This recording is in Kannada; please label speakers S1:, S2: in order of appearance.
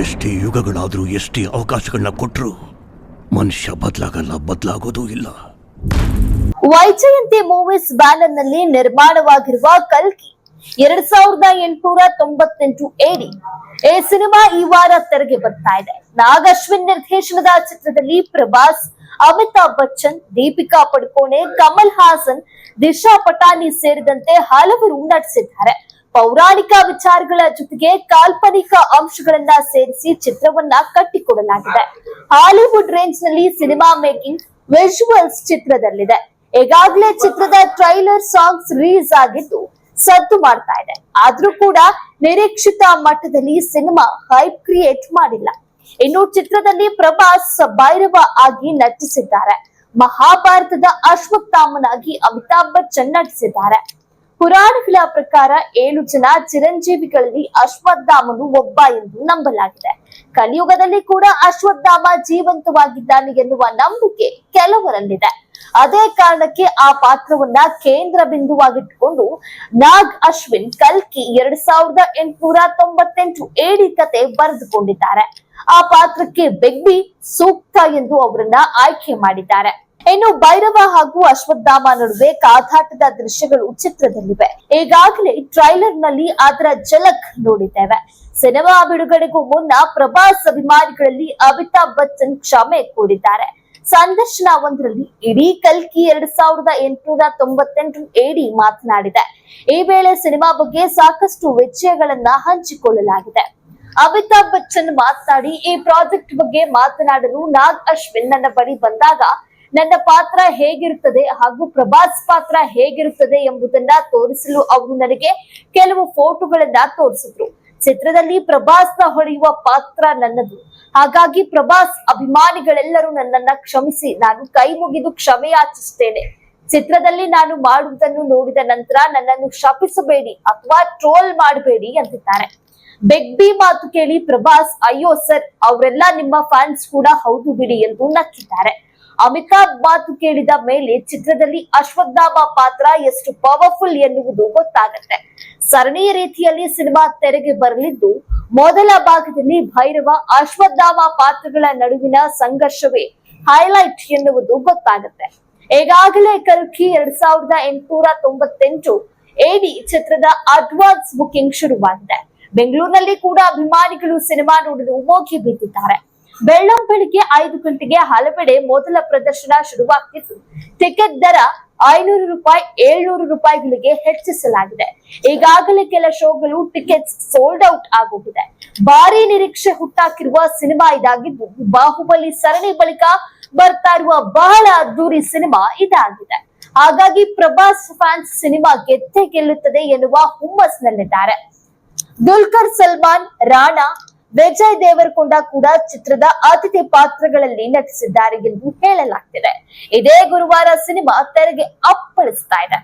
S1: ಎಷ್ಟೇ ಯುಗಗಳಾದರೂ, ಎಷ್ಟೇ ಅವಕಾಶಗಳನ್ನ ಕೊಟ್ರು ಮನುಷ್ಯ ಬದಲಾಗಲ್ಲ, ಬದಲಾಗೋದೂ ಇಲ್ಲ.
S2: ವೈಜಯಂತಿ ಮೂವೀಸ್ ಬ್ಯಾನರ್ನಲ್ಲಿ ನಿರ್ಮಾಣವಾಗಿರುವ ಕಲ್ಕಿ, ಎರಡ್ ಸಾವಿರದ ಎಂಟುನೂರ ತೊಂಬತ್ತೆಂಟು ಎಡಿ ಈ ಸಿನಿಮಾ ಈ ವಾರ ತೆರೆಗೆ ಬರ್ತಾ ಇದೆ. ನಾಗ್ ಅಶ್ವಿನ್ ನಿರ್ದೇಶನದ ಚಿತ್ರದಲ್ಲಿ ಪ್ರಭಾಸ್, ಅಮಿತಾಬ್ ಬಚ್ಚನ್, ದೀಪಿಕಾ ಪಡುಕೋಣೆ, ಕಮಲ್ ಹಾಸನ್, ದಿಶಾ ಪಟಾನಿ ಸೇರಿದಂತೆ ಹಲವರು ನಟಿಸಿದ್ದಾರೆ. ಪೌರಾಣಿಕ ವಿಚಾರಗಳ ಜೊತೆಗೆ ಕಾಲ್ಪನಿಕ ಅಂಶಗಳನ್ನ ಸೇರಿಸಿ ಚಿತ್ರವನ್ನ ಕಟ್ಟಿಕೊಡಲಾಗಿದೆ. ಹಾಲಿವುಡ್ ರೇಂಜ್ನಲ್ಲಿ ಸಿನಿಮಾ ಮೇಕಿಂಗ್ ವಿಜುವಲ್ಸ್ ಚಿತ್ರದಲ್ಲಿದೆ. ಈಗಾಗಲೇ ಚಿತ್ರದ ಟ್ರೈಲರ್ ಸಾಂಗ್ಸ್ ರಿಲೀಸ್ ಆಗಿದ್ದು ಸದ್ದು ಮಾಡ್ತಾ ಇದೆ. ಆದ್ರೂ ಕೂಡ ನಿರೀಕ್ಷಿತ ಮಟ್ಟದಲ್ಲಿ ಸಿನಿಮಾ ಹೈಪ್ ಕ್ರಿಯೇಟ್ ಮಾಡಿಲ್ಲ. ಇನ್ನು ಚಿತ್ರದಲ್ಲಿ ಪ್ರಭಾಸ್ ಭೈರವ ಆಗಿ ನಟಿಸಿದ್ದಾರೆ. ಮಹಾಭಾರತದ ಅಶ್ವತ್ಥಾಮನಾಗಿ ಅಮಿತಾಭ್ ಬಚ್ಚನ್ ನಟಿಸಿದ್ದಾರೆ. ಪುರಾಣಗಳ ಪ್ರಕಾರ ಏಳು ಜನ ಚಿರಂಜೀವಿಗಳಲ್ಲಿ ಅಶ್ವತ್ಥಾಮನು ಒಬ್ಬ ಎಂದು ನಂಬಲಾಗಿದೆ. ಕಲಿಯುಗದಲ್ಲಿ ಕೂಡ ಅಶ್ವತ್ಥಾಮ ಜೀವಂತವಾಗಿದ್ದಾನೆ ಎನ್ನುವ ನಂಬಿಕೆ ಕೆಲವರಲ್ಲಿದೆ. ಅದೇ ಕಾರಣಕ್ಕೆ ಆ ಪಾತ್ರವನ್ನ ಕೇಂದ್ರ ಬಿಂದುವಾಗಿಟ್ಟುಕೊಂಡು ನಾಗ್ ಅಶ್ವಿನ್ ಕಲ್ಕಿ ಎರಡ್ ಸಾವಿರದ ಎಂಟುನೂರ ತೊಂಬತ್ತೆಂಟು ಏಡಿ ಕತೆ ಬರೆದುಕೊಂಡಿದ್ದಾರೆ. ಆ ಪಾತ್ರಕ್ಕೆ ಬೆಗ್ಬಿ ಸೂಕ್ತ ಎಂದು ಅವರನ್ನ ಆಯ್ಕೆ ಮಾಡಿದ್ದಾರೆ. ಇನ್ನು ಭೈರವ ಹಾಗೂ ಅಶ್ವತ್ಥಾಮ ನಡುವೆ ಕಾದಾಟದ ದೃಶ್ಯಗಳು ಚಿತ್ರದಲ್ಲಿವೆ. ಈಗಾಗಲೇ ಟ್ರೈಲರ್ನಲ್ಲಿ ಅದರ ಝಲಕ್ ನೋಡಿದ್ದೇವೆ. ಸಿನಿಮಾ ಬಿಡುಗಡೆಗೂ ಮುನ್ನ ಪ್ರಭಾಸ್ ಅಭಿಮಾನಿಗಳಲ್ಲಿ ಅಮಿತಾಬ್ ಬಚ್ಚನ್ ಕ್ಷಮೆ ಕೋರಿದ್ದಾರೆ. ಸಂದರ್ಶನ ಒಂದರಲ್ಲಿ ಇಡೀ ಕಲ್ಕಿ ಎರಡ್ ಸಾವಿರದ ಎಂಟುನೂರ ತೊಂಬತ್ತೆಂಟು ಎಡಿ ಮಾತನಾಡಿದೆ. ಈ ವೇಳೆ ಸಿನಿಮಾ ಬಗ್ಗೆ ಸಾಕಷ್ಟು ವಿಷಯಗಳನ್ನ ಹಂಚಿಕೊಳ್ಳಲಾಗಿದೆ. ಅಮಿತಾಬ್ ಬಚ್ಚನ್ ಮಾತನಾಡಿ, ಈ ಪ್ರಾಜೆಕ್ಟ್ ಬಗ್ಗೆ ಮಾತನಾಡಲು ನಾಗ್ ಅಶ್ವಿನ್ ನನ್ನ ಬಳಿ ಬಂದಾಗ ನನ್ನ ಪಾತ್ರ ಹೇಗಿರುತ್ತದೆ ಹಾಗೂ ಪ್ರಭಾಸ್ ಪಾತ್ರ ಹೇಗಿರುತ್ತದೆ ಎಂಬುದನ್ನ ತೋರಿಸಲು ಅವರು ನನಗೆ ಕೆಲವು ಫೋಟೋಗಳನ್ನ ತೋರಿಸಿದ್ರು. ಚಿತ್ರದಲ್ಲಿ ಪ್ರಭಾಸ್ನ ಹೊಡೆಯುವ ಪಾತ್ರ ನನ್ನದು. ಹಾಗಾಗಿ ಪ್ರಭಾಸ್ ಅಭಿಮಾನಿಗಳೆಲ್ಲರೂ ನನ್ನನ್ನ ಕ್ಷಮಿಸಿ, ನಾನು ಕೈ ಮುಗಿದು ಕ್ಷಮೆಯಾಚಿಸುತ್ತೇನೆ ಚಿತ್ರದಲ್ಲಿ ನಾನು ಮಾಡುವುದನ್ನು ನೋಡಿದ ನಂತರ ನನ್ನನ್ನು ಶಪಿಸಬೇಡಿ ಅಥವಾ ಟ್ರೋಲ್ ಮಾಡಬೇಡಿ ಅಂತಿದ್ದಾರೆ. ಬೆಗ್ ಬಿ ಮಾತು ಕೇಳಿ ಪ್ರಭಾಸ್, ಅಯ್ಯೋ ಸರ್, ಅವರೆಲ್ಲ ನಿಮ್ಮ ಫ್ಯಾನ್ಸ್ ಕೂಡ ಹೌದು ಬಿಡಿ ಎಂದು ನಕ್ಕಿದ್ದಾರೆ. ಅಮಿತಾಬ್ ಮಾತು ಕೇಳಿದ ಮೇಲೆ ಚಿತ್ರದಲ್ಲಿ ಅಶ್ವತ್ಥಾಮ ಪಾತ್ರ ಎಷ್ಟು ಪವರ್ಫುಲ್ ಎನ್ನುವುದು ಗೊತ್ತಾಗತ್ತೆ. ಸರಣಿಯ ರೀತಿಯಲ್ಲಿ ಸಿನಿಮಾ ತೆರೆಗೆ ಬರಲಿದ್ದು, ಮೊದಲ ಭಾಗದಲ್ಲಿ ಭೈರವ ಅಶ್ವತ್ಥಾಮ ಪಾತ್ರಗಳ ನಡುವಿನ ಸಂಘರ್ಷವೇ ಹೈಲೈಟ್ ಎನ್ನುವುದು ಗೊತ್ತಾಗುತ್ತೆ. ಈಗಾಗಲೇ ಕಲ್ಕಿ ಎರಡ್ ಸಾವಿರದ ಎಂಟುನೂರ ತೊಂಬತ್ತೆಂಟು ಎಡಿ ಚಿತ್ರದ ಅಡ್ವಾನ್ಸ್ ಬುಕಿಂಗ್ ಶುರುವಾಗಿದೆ. ಬೆಂಗಳೂರಿನಲ್ಲಿ ಕೂಡ ಅಭಿಮಾನಿಗಳು ಸಿನಿಮಾ ನೋಡಲು ಹೋಗಿ ಬಿದ್ದಿದ್ದಾರೆ. ಬೆಳ್ಳಂ ಬೆಳಿಗ್ಗೆ ಐದು ಗಂಟೆಗೆ ಹಲವೆಡೆ ಮೊದಲ ಪ್ರದರ್ಶನ ಶುರುವಾಗ್ತಿತ್ತು. ಟಿಕೆಟ್ ದರ ಐನೂರು ರೂಪಾಯಿ, ಏಳ್ನೂರು ರೂಪಾಯಿಗಳಿಗೆ ಹೆಚ್ಚಿಸಲಾಗಿದೆ. ಈಗಾಗಲೇ ಕೆಲ ಶೋಗಳು ಟಿಕೆಟ್ ಸೋಲ್ಡ್ ಔಟ್ ಆಗೋಗಿದೆ ಭಾರಿ ನಿರೀಕ್ಷೆ ಹುಟ್ಟಾಕಿರುವ ಸಿನಿಮಾ ಇದಾಗಿದ್ದು, ಬಾಹುಬಲಿ ಸರಣಿ ಬಳಿಕ ಬರ್ತಾ ಇರುವ ಬಹಳ ಅದ್ದೂರಿ ಸಿನಿಮಾ ಇದಾಗಿದೆ. ಹಾಗಾಗಿ ಪ್ರಭಾಸ್ ಫ್ಯಾನ್ಸ್ ಸಿನಿಮಾ ಗೆದ್ದೇ ಗೆಲ್ಲುತ್ತದೆ ಎನ್ನುವ ಹುಮ್ಮಸ್ನಲ್ಲಿದ್ದಾರೆ. ದುಲ್ಕರ್, ಸಲ್ಮಾನ್, ರಾಣಾ ವಿಜಯ್ ದೇವರಕೊಂಡ ಕೂಡ ಚಿತ್ರದ ಅತಿಥಿ ಪಾತ್ರಗಳಲ್ಲಿ ನಟಿಸಿದ್ದಾರೆ ಎಂದು ಹೇಳಲಾಗ್ತಿದೆ. ಇದೇ ಗುರುವಾರ ಸಿನಿಮಾ ತೆರೆಗೆ ಅಪ್ಪಳಿಸ್ತಾ ಇದೆ.